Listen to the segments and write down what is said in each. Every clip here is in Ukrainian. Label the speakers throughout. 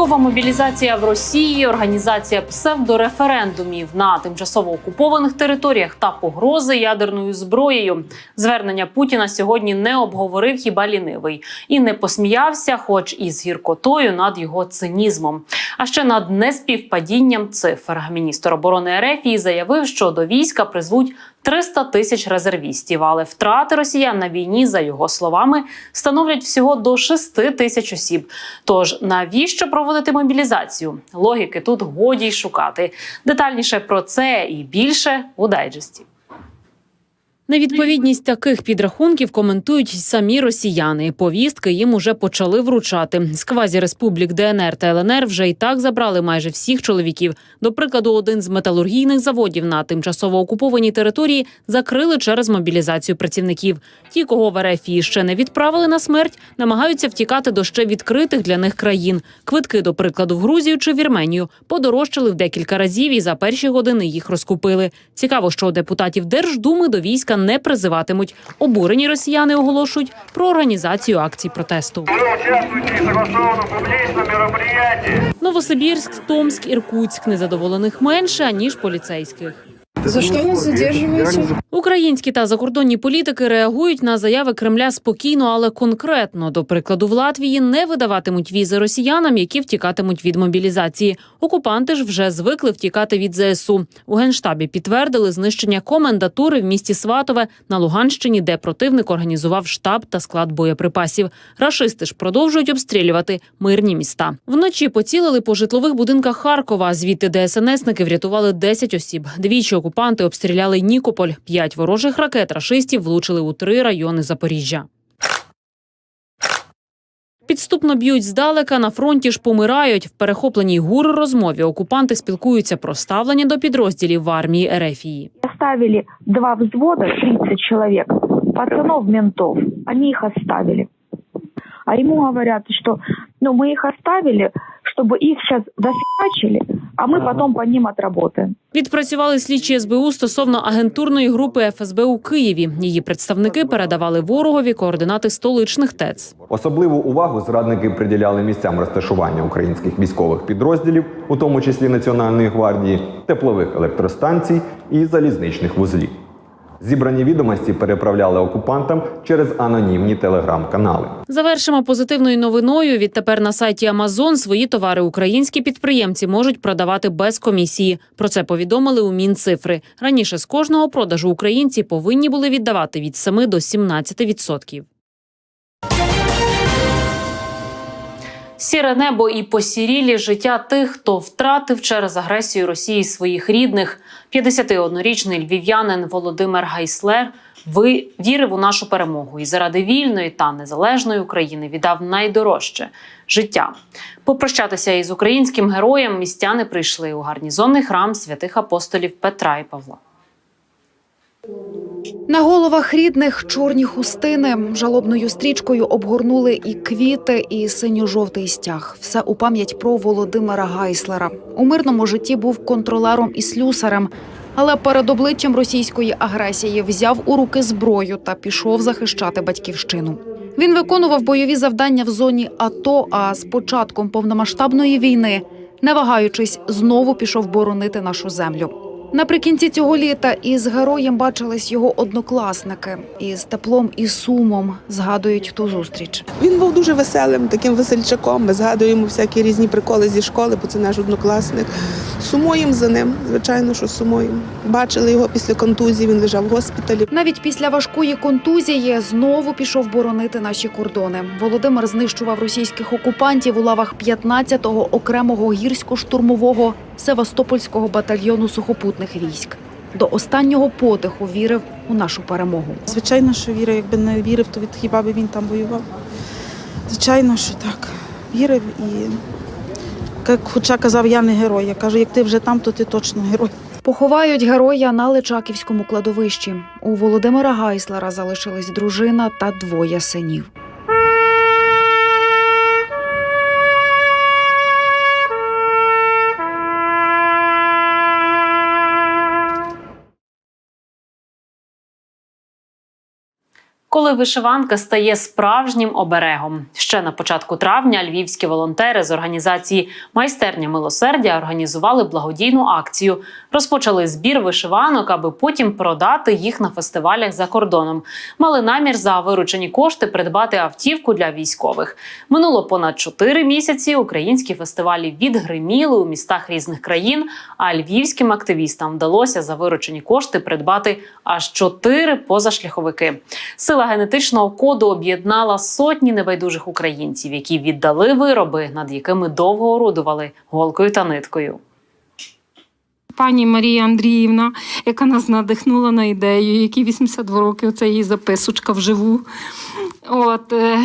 Speaker 1: Часткова мобілізація в Росії, організація псевдореферендумів на тимчасово окупованих територіях та погрози ядерною зброєю. Звернення Путіна сьогодні не обговорив хіба лінивий і не посміявся, хоч і з гіркотою над його цинізмом. А ще над неспівпадінням цифр. Міністр оборони РФ заявив, що до війська призвуть 300 тисяч резервістів, але втрати росіян на війні, за його словами, становлять всього до 6 тисяч осіб. Тож навіщо проводити мобілізацію? Логіки тут годі й шукати. Детальніше про це і більше у дайджесті. Невідповідність таких підрахунків коментують самі росіяни. Повістки їм уже почали вручати. З квазі-республік ДНР та ЛНР вже і так забрали майже всіх чоловіків. До прикладу, один з металургійних заводів на тимчасово окупованій території закрили через мобілізацію працівників. Ті, кого в РФ ще не відправили на смерть, намагаються втікати до ще відкритих для них країн. Квитки, до прикладу, в Грузію чи Вірменію подорожчали в декілька разів і за перші години їх розкупили. Цікаво, що депутатів Держдуми до війська не призиватимуть. Обурені росіяни оголошують про організацію акцій протесту. Новосибірськ, Томськ, Іркутськ незадоволених менше ніж поліцейських.
Speaker 2: За что нас задерживаете?
Speaker 1: Українські та закордонні політики реагують на заяви Кремля спокійно, але конкретно. До прикладу, в Латвії не видаватимуть візи росіянам, які втікатимуть від мобілізації. Окупанти ж вже звикли втікати від ЗСУ. У генштабі підтвердили знищення комендатури в місті Сватове на Луганщині, де противник організував штаб та склад боєприпасів. Рашисти ж продовжують обстрілювати мирні міста. Вночі поцілили по житлових будинках Харкова. Звідти ДСНСники врятували 10 осіб. Двічі окупанти обстріляли Нікополь. П'ять ворожих ракет рашистів влучили у три райони Запоріжжя. Підступно б'ють здалека, на фронті ж помирають. В перехопленій гур розмові окупанти спілкуються про ставлення до підрозділів в армії Ерефії.
Speaker 3: оставили два взвода, 30 человек, пацанов ментов, они их оставили. А ему говорят, что ну, мы их оставили, чтобы их сейчас зафигачили, а ми потом по ним отработаем.
Speaker 1: Відпрацювали слідчі СБУ стосовно агентурної групи ФСБ у Києві. Її представники передавали ворогові координати столичних ТЕЦ.
Speaker 4: Особливу увагу зрадники приділяли місцям розташування українських військових підрозділів, у тому числі Національної гвардії, теплових електростанцій і залізничних вузлів. Зібрані відомості переправляли окупантам через анонімні телеграм-канали.
Speaker 1: Завершимо позитивною новиною. Відтепер на сайті Амазон свої товари українські підприємці можуть продавати без комісії. Про це повідомили у Мінцифри. Раніше з кожного продажу українці повинні були віддавати від 7 до 17 Сіре небо і посірілі життя тих, хто втратив через агресію Росії своїх рідних. 51-річний львів'янин Володимир Гайслер вірив у нашу перемогу і заради вільної та незалежної України віддав найдорожче життя. Попрощатися із українським героєм містяни прийшли у гарнізонний храм святих апостолів Петра і Павла.
Speaker 2: На головах рідних чорні хустини жалобною стрічкою обгорнули і квіти, і синьо-жовтий стяг. Все у пам'ять про Володимира Гайслера. У мирному житті був контролером і слюсарем, але перед обличчям російської агресії взяв у руки зброю та пішов захищати батьківщину. Він виконував бойові завдання в зоні АТО. А з початком повномасштабної війни, не вагаючись, знову пішов боронити нашу землю. Наприкінці цього літа із героєм бачились його однокласники і з теплом і сумом згадують ту зустріч.
Speaker 5: Він був дуже веселим, таким весельчаком. Ми згадуємо всякі різні приколи зі школи, бо це наш однокласник. Сумуємо за ним, звичайно, що сумуємо. Бачили його після контузії, він лежав в госпіталі.
Speaker 2: Навіть після важкої контузії знову пішов боронити наші кордони. Володимир знищував російських окупантів у лавах 15-го окремого гірсько-штурмового Севастопольського батальйону сухопутних військ. До останнього подиху вірив у нашу перемогу.
Speaker 6: Звичайно, що вірив. Якби не вірив, то від хіба би він там воював. Звичайно, що так. Вірив і як хоча казав, я не герой. Я кажу, як ти вже там, то ти точно герой.
Speaker 2: Поховають героя на Личаківському кладовищі. У Володимира Гайслера залишились дружина та двоє синів.
Speaker 1: Коли вишиванка стає справжнім оберегом. Ще на початку травня львівські волонтери з організації Майстерня милосердя організували благодійну акцію. Розпочали збір вишиванок, аби потім продати їх на фестивалях за кордоном. Мали намір за виручені кошти придбати автівку для військових. Минуло понад чотири місяці. Українські фестивалі відгриміли у містах різних країн. А львівським активістам вдалося за виручені кошти придбати аж чотири позашляховики. Сила генетичного коду об'єднала сотні небайдужих українців, які віддали вироби, над якими довго орудували голкою та ниткою.
Speaker 7: Пані Марія Андріївна, яка нас надихнула на ідею, які 82 років це її записочка вживу. От, е,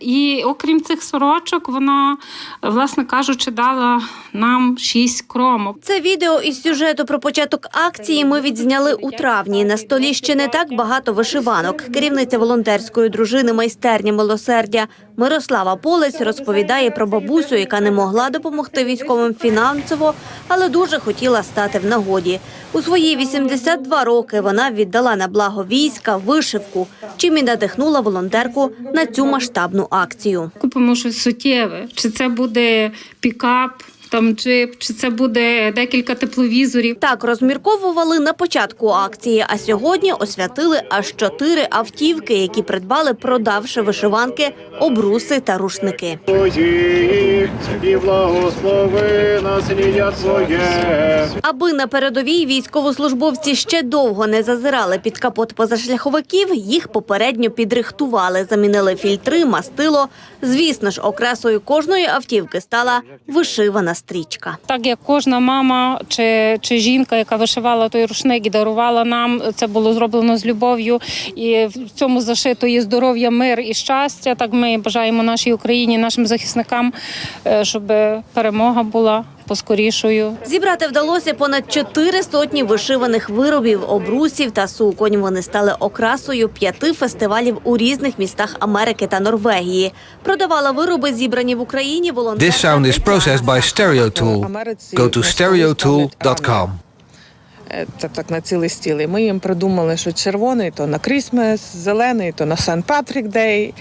Speaker 7: і окрім цих сорочок, вона, власне кажучи, дала нам шість кромок.
Speaker 8: Це відео із сюжету про початок акції ми відзняли у травні. На столі ще не так багато вишиванок. Керівниця волонтерської дружини майстерня милосердя Мирослава Полець розповідає про бабусю, яка не могла допомогти військовим фінансово, але дуже хотіла стати в нагоді. У свої 82 роки вона віддала на благо війська вишивку, чим і надихнула волонтерку на цю масштабну акцію.
Speaker 7: Купимо щось суттєве. Чи це буде пікап, там джип, чи це буде декілька тепловізорів.
Speaker 8: Так розмірковували на початку акції, а сьогодні освятили аж чотири автівки, які придбали, продавши вишиванки, обруси та рушники.
Speaker 9: І благослови наслідя Твоє.
Speaker 8: Аби на передовій військовослужбовці ще довго не зазирали під капот позашляховиків, їх попередньо підрихтували, замінили фільтри, мастило. Звісно ж, окрасою кожної автівки стала вишивана стрічка.
Speaker 7: Так як кожна мама чи, чи жінка, яка вишивала той рушник і дарувала нам, це було зроблено з любов'ю. І в цьому зашито є здоров'я, мир і щастя. Так ми бажаємо нашій Україні, нашим захисникам, е, щоб перемога була поскорішою.
Speaker 8: Зібрати вдалося понад чотири сотні вишиваних виробів, обрусів та суконь. Вони стали окрасою п'яти фестивалів у різних містах Америки та Норвегії. Продавала вироби, зібрані в Україні волонтерка.
Speaker 10: This sound is processed by StereoTool. Go to stereotool.com.
Speaker 11: Це так на цілий стіл. І ми їм придумали, що червоний то на Крісмес, зелений то на Сан Патрік Дей.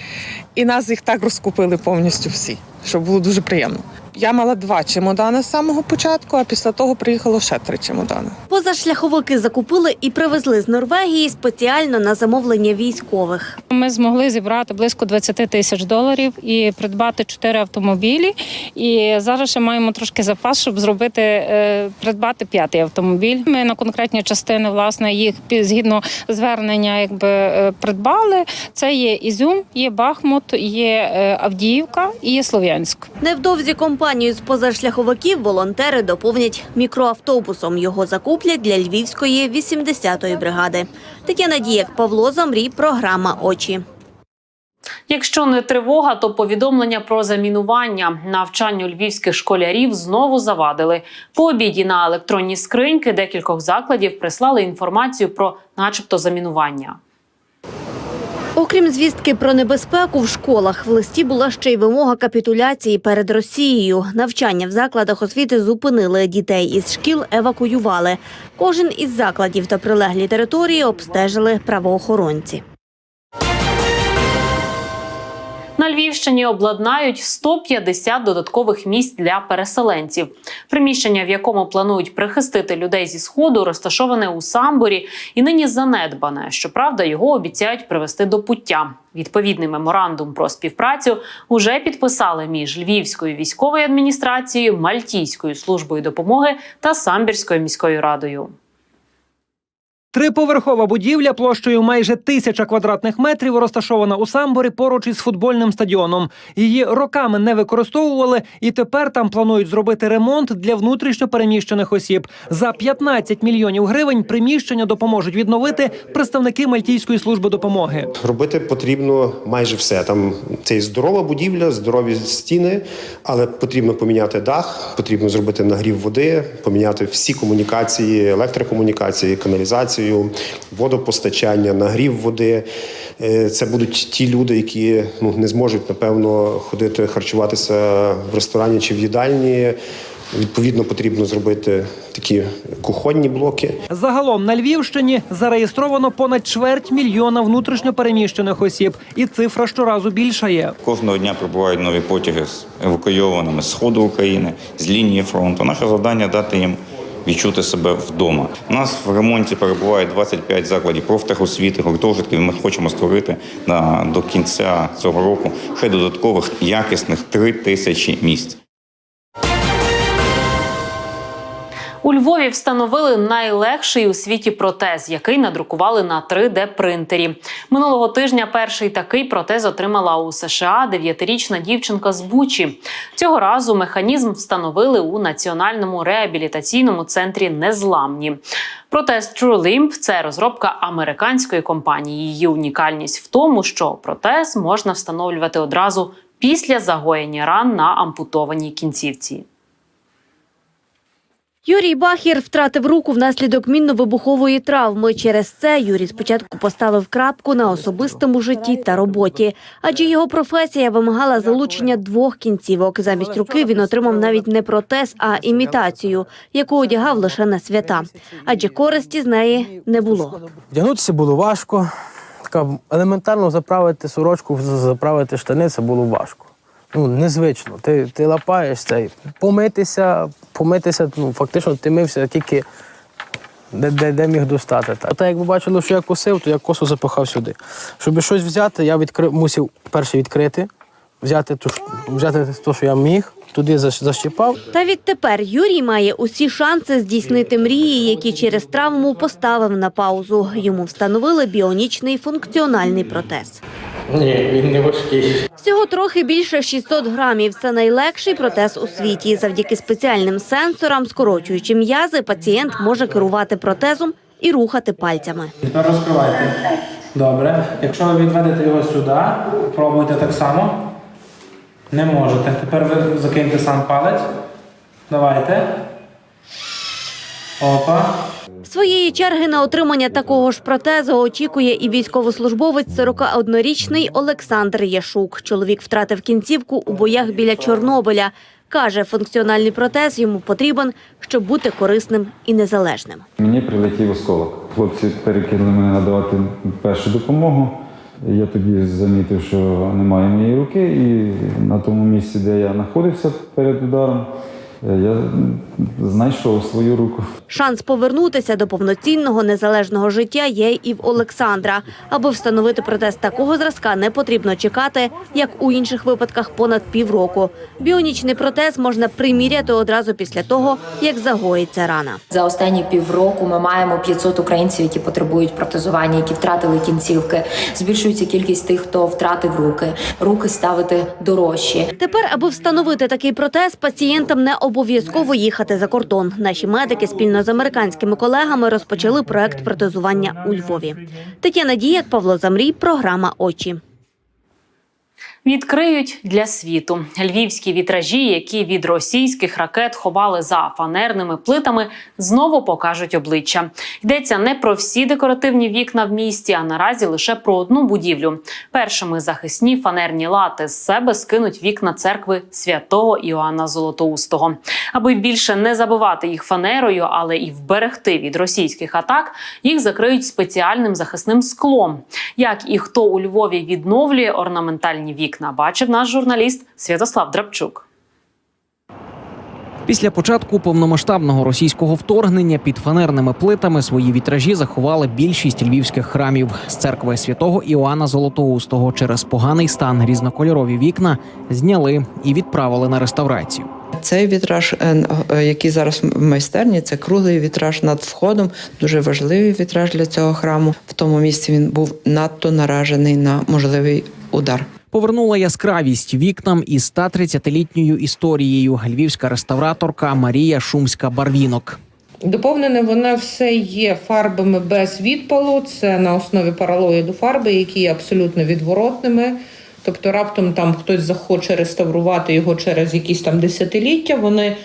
Speaker 11: І нас їх так розкупили повністю всі, що було дуже приємно. Я мала два чемодани з самого початку, а після того приїхало ще три чемодани.
Speaker 8: Позашляховики закупили і привезли з Норвегії спеціально на замовлення військових.
Speaker 7: Ми змогли зібрати близько 20 тисяч доларів і придбати чотири автомобілі. І зараз ще маємо трошки запас, щоб зробити е, придбати п'ятий автомобіль. Ми на конкретні частини власне їх згідно звернення, якби е, придбали. Це є Ізюм, є Бахмут, є е, Авдіївка і є Слов'янськ.
Speaker 8: Невдовзі компанію з позашляховиків волонтери доповнять мікроавтобусом. Його закуплять для львівської 80-ї бригади. Тетяна Діяк, Павло Замрій, програма Очі.
Speaker 1: Якщо не тривога, то повідомлення про замінування навчанню львівських школярів знову завадили. По обіді на електронні скриньки декількох закладів прислали інформацію про, начебто, замінування.
Speaker 8: Окрім звістки про небезпеку в школах, в листі була ще й вимога капітуляції перед Росією. Навчання в закладах освіти зупинили дітей із шкіл, евакуювали. Кожен із закладів та прилеглі території обстежили правоохоронці.
Speaker 1: Львівщині обладнають 150 додаткових місць для переселенців. Приміщення, в якому планують прихистити людей зі сходу, розташоване у Самборі і нині занедбане. Щоправда, його обіцяють привести до пуття. Відповідний меморандум про співпрацю уже підписали між Львівською військовою адміністрацією, Мальтійською службою допомоги та Самбірською міською радою.
Speaker 12: Триповерхова будівля площею майже тисяча квадратних метрів розташована у Самборі поруч із футбольним стадіоном. Її роками не використовували, і тепер там планують зробити ремонт для внутрішньо переміщених осіб. За 15 мільйонів гривень приміщення допоможуть відновити представники Мальтійської служби допомоги.
Speaker 13: Робити потрібно майже все. Там це і здорова будівля, здорові стіни, але потрібно поміняти дах, потрібно зробити нагрів води, поміняти всі комунікації, електрокомунікації, каналізацію, водопостачання, нагрів води. Е, Це будуть ті люди, які ну не зможуть напевно ходити харчуватися в ресторані чи в їдальні. Відповідно, потрібно зробити такі кухонні блоки.
Speaker 12: Загалом на Львівщині зареєстровано понад чверть мільйона внутрішньо переміщених осіб, і цифра щоразу більшає.
Speaker 14: Кожного дня прибувають нові потяги з евакуйованими з сходу України, з лінії фронту. Наше завдання дати їм відчути себе вдома. У нас в ремонті перебуває 25 закладів профтехосвіти, гуртожитків. Ми хочемо створити на до кінця цього року ще додаткових якісних 3 тисячі місць.
Speaker 1: У Львові встановили найлегший у світі протез, який надрукували на 3D-принтері. Минулого тижня перший такий протез отримала у США дев'ятирічна дівчинка з Бучі. Цього разу механізм встановили у національному реабілітаційному центрі Незламні. Протез TrueLimb – це розробка американської компанії. Її унікальність в тому, що протез можна встановлювати одразу після загоєння ран на ампутованій кінцівці.
Speaker 8: Юрій Бахір втратив руку внаслідок мінно-вибухової травми. Через це Юрій спочатку поставив крапку на особистому житті та роботі, адже його професія вимагала залучення двох кінцівок. Замість руки він отримав навіть не протез, а імітацію, яку одягав лише на свята, адже користі з неї не було.
Speaker 15: Вдягнутися було важко. Елементарно заправити сорочку, заправити штани це було важко. Ну, незвично. Ти, ти лапаєш це. Помитися, помитися, ну, фактично ти мився тільки де, де, де міг достати. Так. Та як ви бачили, що я косив, то я косу запихав сюди. Щоб щось взяти, я відкри... мусив перше відкрити, взяти ту, взяти те, що я міг, туди защ- защіпав.
Speaker 8: Та відтепер Юрій має усі шанси здійснити мрії, які через травму поставив на паузу. Йому встановили біонічний функціональний протез.
Speaker 15: Ні, він не важкий.
Speaker 8: Всього трохи більше 600 грамів. Це найлегший протез у світі. Завдяки спеціальним сенсорам, скорочуючи м'язи, пацієнт може керувати протезом і рухати пальцями.
Speaker 15: Тепер розкривайте. Добре. Якщо ви відведете його сюди, пробуйте так само. Не можете. Тепер ви закиньте сам палець. Давайте. Опа.
Speaker 8: Своєї черги на отримання такого ж протезу очікує і військовослужбовець 41-річний Олександр Яшук. Чоловік втратив кінцівку у боях біля Чорнобиля. Каже, функціональний протез йому потрібен, щоб бути корисним і незалежним.
Speaker 16: Мені прилетів осколок. Хлопці перекинули мене надавати першу допомогу. Я тоді замітив, що немає моєї руки, і на тому місці, де я знаходився перед ударом, я знайшов свою руку.
Speaker 8: Шанс повернутися до повноцінного незалежного життя є і в Олександра. Аби встановити протез такого зразка, не потрібно чекати, як у інших випадках, понад півроку. Біонічний протез можна приміряти одразу після того, як загоїться рана.
Speaker 17: За останні півроку ми маємо 500 українців, які потребують протезування, які втратили кінцівки. Збільшується кількість тих, хто втратив руки. Руки ставити дорожчі.
Speaker 8: Тепер, аби встановити такий протез, пацієнтам не обов'язково їхати за кордон. Наші медики спільно з американськими колегами розпочали проект протезування у Львові. Тетяна Діяк, Павло Замрій, програма Очі.
Speaker 1: Відкриють для світу львівські вітражі, які від російських ракет ховали за фанерними плитами, знову покажуть обличчя. Йдеться не про всі декоративні вікна в місті, а наразі лише про одну будівлю. Першими захисні фанерні лати з себе скинуть вікна церкви святого Іоанна Золотоустого. Аби більше не забивати їх фанерою, але і вберегти від російських атак, їх закриють спеціальним захисним склом. Як і хто у Львові відновлює орнаментальні вікна, бачив наш журналіст Святослав Драбчук.
Speaker 18: Після початку повномасштабного російського вторгнення під фанерними плитами свої вітражі заховали більшість львівських храмів з церкви святого Іоанна Золотоустого. Через поганий стан різнокольорові вікна зняли і відправили на реставрацію.
Speaker 19: Цей вітраж, е, е, який зараз в майстерні, це круглий вітраж над входом. Дуже важливий вітраж для цього храму. В тому місці він був надто наражений на можливий удар.
Speaker 18: Повернула яскравість вікнам із 130-літньою історією львівська реставраторка Марія Шумська Барвінок.
Speaker 20: Доповнене вона все є фарбами без відпалу. Це на основі паралоїду фарби, які є абсолютно відворотними. Тобто, раптом там хтось захоче реставрувати його через якісь там десятиліття. Вони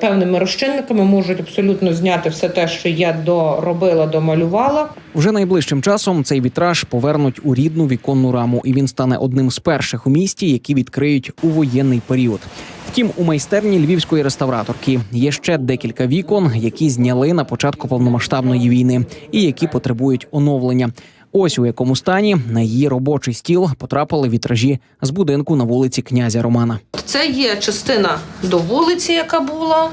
Speaker 20: певними розчинниками можуть абсолютно зняти все те, що я доробила, домалювала.
Speaker 18: Вже найближчим часом цей вітраж повернуть у рідну віконну раму, і він стане одним з перших у місті, які відкриють у воєнний період. Втім, у майстерні львівської реставраторки є ще декілька вікон, які зняли на початку повномасштабної війни і які потребують оновлення. Ось у якому стані на її робочий стіл потрапили вітражі з будинку на вулиці князя Романа.
Speaker 20: Це є частина до вулиці, яка була.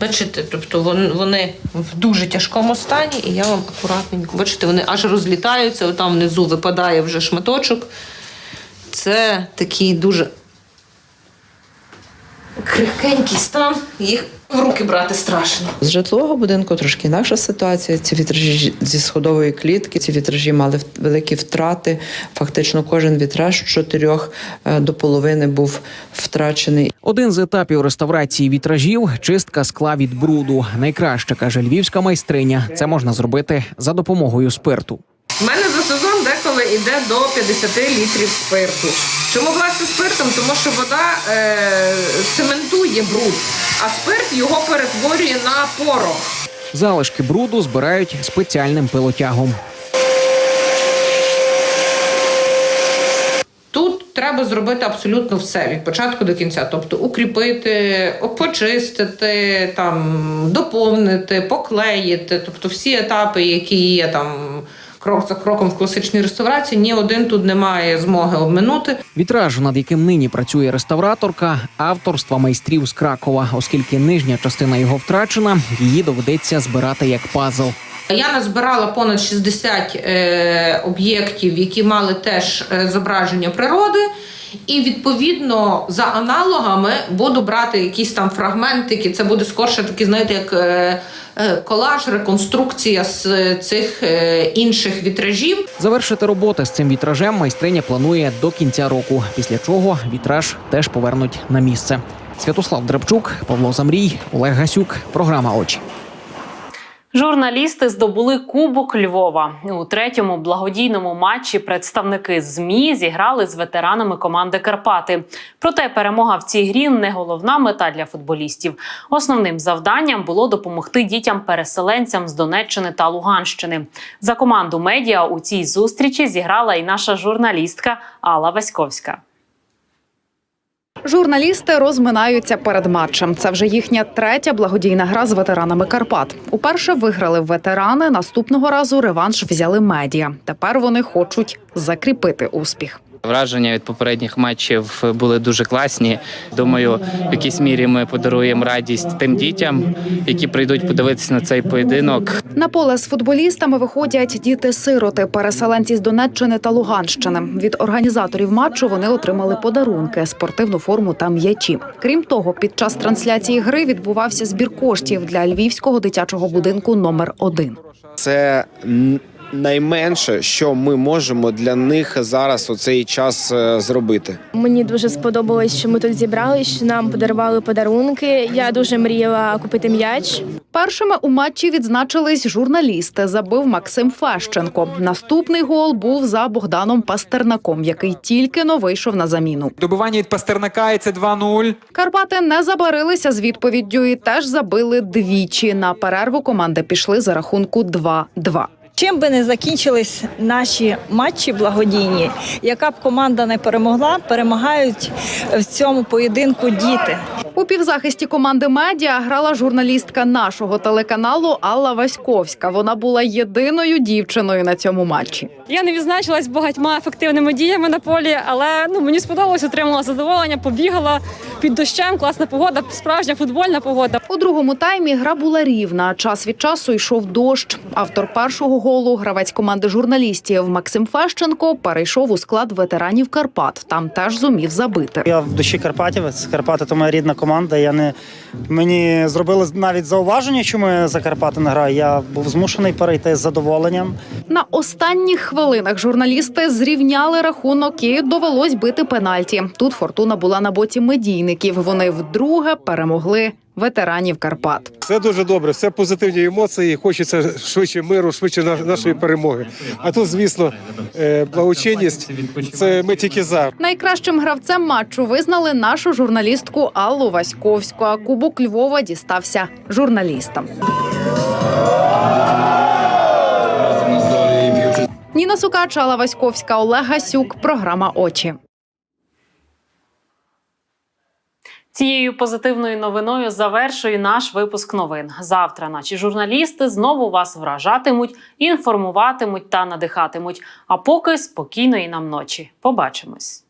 Speaker 20: Бачите, тобто вони в дуже тяжкому стані, і я вам акуратненько, бачите, вони аж розлітаються, там внизу випадає вже шматочок. Це такий дуже крихкенький стан, їх в руки брати страшно.
Speaker 19: З житлового будинку трошки інакша ситуація. Ці вітражі зі сходової клітки, ці вітражі мали великі втрати. Фактично, кожен вітраж з чотирьох е, до половини був втрачений.
Speaker 18: Один з етапів реставрації вітражів чистка скла від бруду. Найкраще каже львівська майстриня. Це можна зробити за допомогою спирту.
Speaker 20: У мене за сезон деколи йде до 50 літрів спирту. Чому власне спиртом? Тому що вода е, цементує бруд, а спирт його перетворює на порох.
Speaker 18: Залишки бруду збирають спеціальним пилотягом.
Speaker 20: Тут треба зробити абсолютно все від початку до кінця. Тобто укріпити, почистити, там, доповнити, поклеїти. Тобто всі етапи, які є там крок за кроком в класичній реставрації, ні один тут не має змоги обминути.
Speaker 18: Вітраж, над яким нині працює реставраторка, авторства майстрів з Кракова, оскільки нижня частина його втрачена, її доведеться збирати як пазл.
Speaker 20: Я назбирала понад 60 е, об'єктів, які мали теж е, зображення природи. І відповідно за аналогами буду брати якісь там фрагментики. Це буде скорше такі, знаєте, як е, е, колаж, реконструкція з е, цих інших вітражів.
Speaker 18: Завершити роботи з цим вітражем майстриня планує до кінця року, після чого вітраж теж повернуть на місце. Святослав Драбчук, Павло Замрій, Олег Гасюк. Програма Очі.
Speaker 1: Журналісти здобули Кубок Львова у третьому благодійному матчі. Представники змі зіграли з ветеранами команди Карпати. Проте перемога в цій грі не головна мета для футболістів. Основним завданням було допомогти дітям-переселенцям з Донеччини та Луганщини. За команду медіа у цій зустрічі зіграла і наша журналістка Алла Васьковська.
Speaker 2: Журналісти розминаються перед матчем. Це вже їхня третя благодійна гра з ветеранами Карпат. Уперше виграли ветерани. Наступного разу реванш взяли медіа. Тепер вони хочуть закріпити успіх.
Speaker 21: Враження від попередніх матчів були дуже класні. Думаю, в якійсь мірі ми подаруємо радість тим дітям, які прийдуть подивитися на цей поєдинок.
Speaker 2: На поле з футболістами виходять діти-сироти, переселенці з Донеччини та Луганщини. Від організаторів матчу вони отримали подарунки, спортивну форму та м'ячі. Крім того, під час трансляції гри відбувався збір коштів для львівського дитячого будинку номер 1
Speaker 22: Це найменше, що ми можемо для них зараз у цей час е, зробити.
Speaker 23: Мені дуже сподобалось, що ми тут зібрались, що нам подарували подарунки. Я дуже мріяла купити м'яч.
Speaker 2: Першими у матчі відзначились журналісти. Забив Максим Фещенко. Наступний гол був за Богданом Пастернаком, який тільки но вийшов на заміну.
Speaker 24: Добивання від Пастернака і це 2-0.
Speaker 2: Карпати не забарилися з відповіддю і теж забили двічі. На перерву команди пішли за рахунку 2-2.
Speaker 25: Чим би не закінчились наші матчі благодійні, яка б команда не перемогла, перемагають в цьому поєдинку діти.
Speaker 2: У півзахисті команди медіа грала журналістка нашого телеканалу Алла Васьковська. Вона була єдиною дівчиною на цьому матчі.
Speaker 26: Я не відзначилась багатьма ефективними діями на полі, але ну мені сподобалось, отримала задоволення, побігала під дощем. Класна погода, справжня футбольна погода.
Speaker 2: У другому таймі гра була рівна. Час від часу йшов дощ. Автор першого голу, гравець команди журналістів Максим Фещенко, перейшов у склад ветеранів Карпат. Там теж зумів забити.
Speaker 27: Я в душі Карпатівець. Карпати то моя рідна команда. Я не мені зробили навіть зауваження, чому я за Карпати не граю. Я був змушений перейти з задоволенням.
Speaker 2: На останніх хвилинах журналісти зрівняли рахунок і довелось бити пенальті. Тут фортуна була на боці медійників. Вони вдруге перемогли ветеранів Карпат.
Speaker 28: Все дуже добре, все позитивні емоції. Хочеться швидше миру, швидше на- нашої перемоги. А тут, звісно, е, благочинність. Це ми тільки за.
Speaker 2: Найкращим гравцем матчу визнали нашу журналістку Аллу Васьковську. А кубок Львова дістався журналістам. Ніна Сукач, Алла Васьковська, Олег Гасюк. Програма Очі.
Speaker 1: Цією позитивною новиною завершую наш випуск новин. Завтра наші журналісти знову вас вражатимуть, інформуватимуть та надихатимуть. А поки спокійної нам ночі. Побачимось.